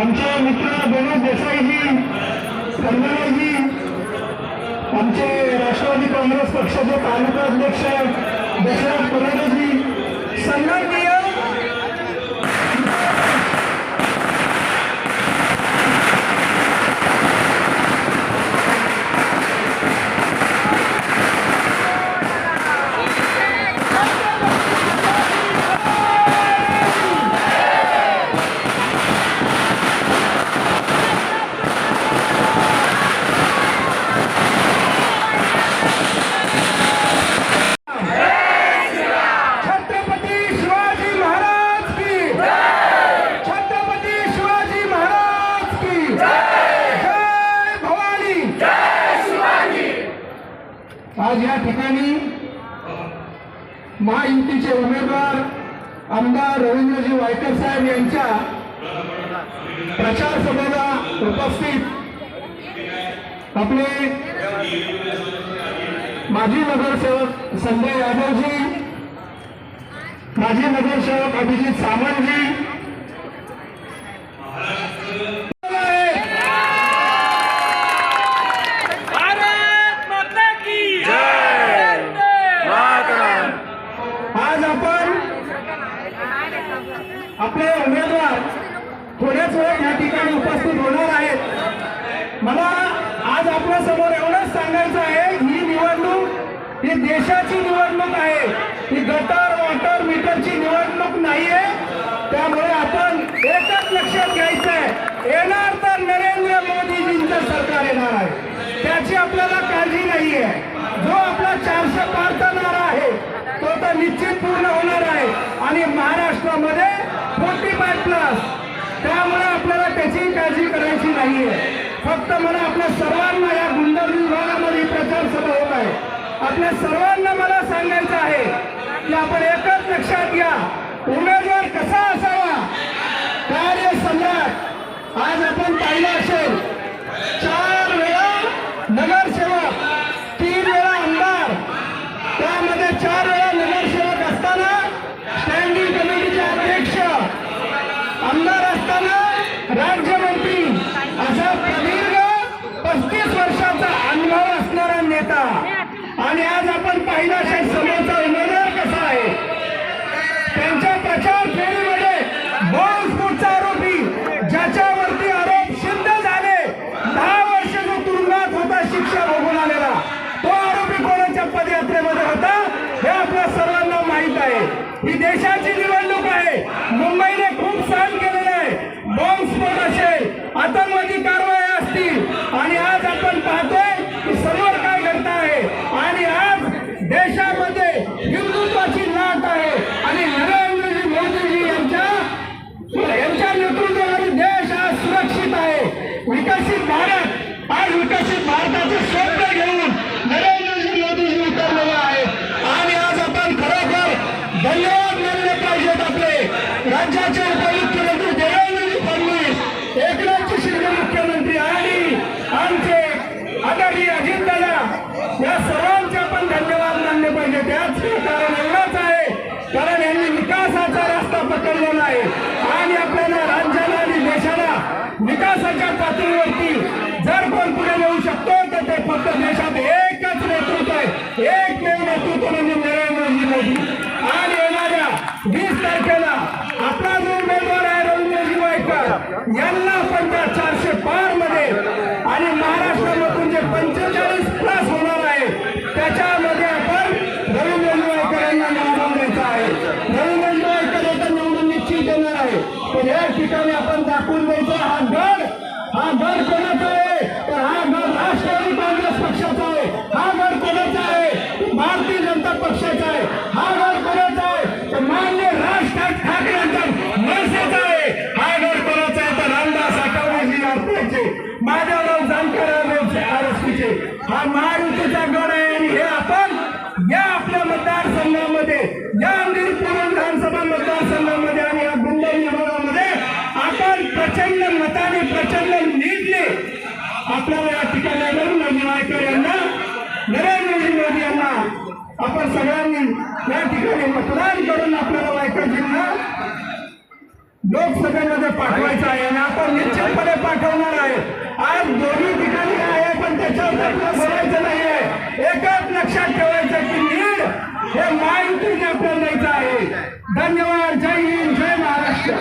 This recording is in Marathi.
आमचे मित्र गणेश देसाईजी कर्मराजी आमचे राष्ट्रवादी काँग्रेस पक्षाचे तालुका अध्यक्ष दशरथ पराडेजी आज या ठिकाणी महायुतीचे उमेदवार आमदार रवींद्रजी वायकर साहेब यांच्या प्रचार सभेला उपस्थित आपले माजी नगरसेवक संजय यादवजी माजी नगरसेवक अभिजित सामंतजी भारत माता की जय आज आपण आपले उमेदवार थोड्याच वेळ या ठिकाणी उपस्थित होणार आहेत. मला आज आपल्यासमोर एवढंच सांगायचं आहे ही निवडणूक ही देशाची निवडणूक आहे. ही गटर वॉटर मीटरची निवडणूक नाहीये. त्यामुळे आपण एकच लक्षात घ्यायचं आहे येणार तर नरेंद्र मोदीजींचं सरकार येणार आहे. त्याची आपल्याला काळजी नाहीये. जो आपला चारशे पार आहे तो तर निश्चित पूर्ण होणार आहे. आणि महाराष्ट्रामध्ये फोर्टी फाय प्लस त्यामुळे आपल्याला त्याची काळजी करायची नाहीये. फक्त मला आपल्या सर्वांना या गुंडर विभागामध्ये प्रचार सभा होत आहे. आपल्या सर्वांना मला सांगायचं आहे की आपण एकच लक्षात घ्या. उमेदवार कसा असा विकासाच्या पातळीवरती जर कोण पुढे येऊ शकतो तर ते फक्त देशात एकच नेतृत्व आहे. एकमेव नेतृत्व म्हणजे नरेंद्र मोदी. आणि येणाऱ्या वीस तारखेला आपला जो उमेदवार आहे रवींद्रजी वायकर यांना गड कोणाचा आहे. तर हा गड राष्ट्रवादी काँग्रेस पक्षाचा आहे. हा गड कोणाचा आहे? भारतीय जनता पक्षाचा आहे. हा गड कोणाचा आहे? तर मान्य राज ठाक- ठाकरे यांचा मनसेचा आहे. हा गड कोणाचा आहे? तर रामदास आठवलेजी आरपीचे माधवराव नाव जानकर आरएसपीचे. हा महायुतीचा गड आहे आणि हे आपण या आपल्या मतदारसंघामध्ये या अंधेरी आपण या ठिकाणी मतदान करून आपल्याला वायकरजींना लोकसभेमध्ये पाठवायचं आहे आणि आपण निश्चितपणे पाठवणार आहे. आज दोन्ही ठिकाणी आहे पण त्याच्यावर आपल्याला बोलायचं नाही आहे एकच लक्षात ठेवायचं की नीड हे महायुतीने आपल्याला द्यायचं आहे. धन्यवाद. जय हिंद. जय महाराष्ट्र.